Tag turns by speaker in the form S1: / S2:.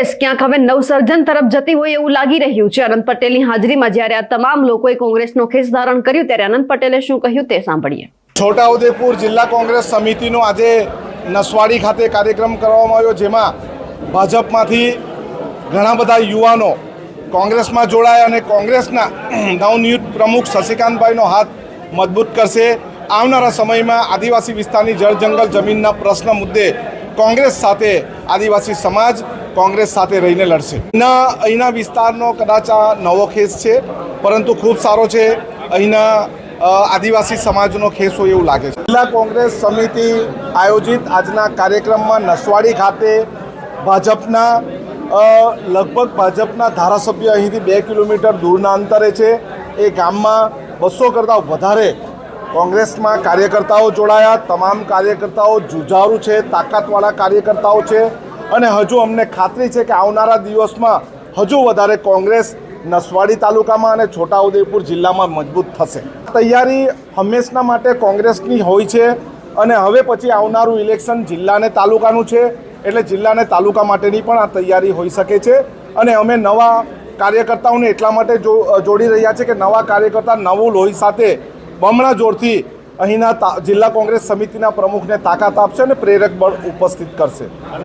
S1: કોંગ્રેસ ક્યાંક હવે નવસર્જન તરફ જતી હોય એવું લાગી રહ્યું છે. અનંત પટેલની હાજરીમાં જ્યારે આ તમામ લોકોએ કોંગ્રેસનો ખેસ ધારણ કર્યું, ત્યારે અનંત પટેલે શું કહ્યું તે સાંભળીએ.
S2: છોટાઉદેપુર જિલ્લા કોંગ્રેસ સમિતિનો આજે નસવાડી ખાતે કાર્યક્રમ કરવામાં આવ્યો, જેમાં ભાજપમાંથી ઘણા બધા યુવાનો કોંગ્રેસમાં જોડાયા અને કોંગ્રેસના નવનિયુક્ત પ્રમુખ શશિકાંતભાઈનો હાથ મજબૂત કરશે. આવનારા સમયમાં આદિવાસી વિસ્તારની જળ જંગલ જમીનના પ્રશ્ન મુદ્દે કોંગ્રેસ સાથે આદિવાસી સમાજ કોંગ્રેસ સાથે રહીને લડશે. ના અહીંના વિસ્તારનો કદાચ આ નવો ખેસ છે, પરંતુ ખૂબ સારો છે અહીંના આદિવાસી સમાજનો ખેસ હોય એવું લાગે છે. જિલ્લા કોંગ્રેસ સમિતિ આયોજિત આજના કાર્યક્રમમાં નસવાડી ખાતે ભાજપના લગભગ ભાજપના ધારાસભ્ય અહીંથી બે કિલોમીટર દૂરના અંતરે છે. એ ગામમાં બસો કરતાં વધારે કોંગ્રેસમાં કાર્યકર્તાઓ જોડાયા. તમામ કાર્યકર્તાઓ જુજારુ છે, તાકાતવાળા કાર્યકર્તાઓ છે. અને હજુ અમને ખાતરી છે કે આવનારા દિવસમાં હજુ વધારે કોંગ્રેસ નસવાડી તાલુકામાં અને છોટાઉદેપુર જિલ્લામાં મજબૂત થશે. તૈયારી હંમેશના માટે કોંગ્રેસની હોય છે અને હવે પછી આવનારું ઇલેક્શન જિલ્લાને તાલુકાનું છે એટલે જિલ્લાને તાલુકા માટેની પણ આ તૈયારી હોઈ શકે છે અને અમે નવા કાર્યકર્તાઓને એટલા માટે જો- જોડી રહ્યા છે કે નવા કાર્યકર્તા નવું લોહી સાથે બમણા જોરથી અહીંના જિલ્લા કોંગ્રેસ સમિતિના પ્રમુખને તાકાત આપશે અને પ્રેરક બળ ઉપસ્થિત કરશે.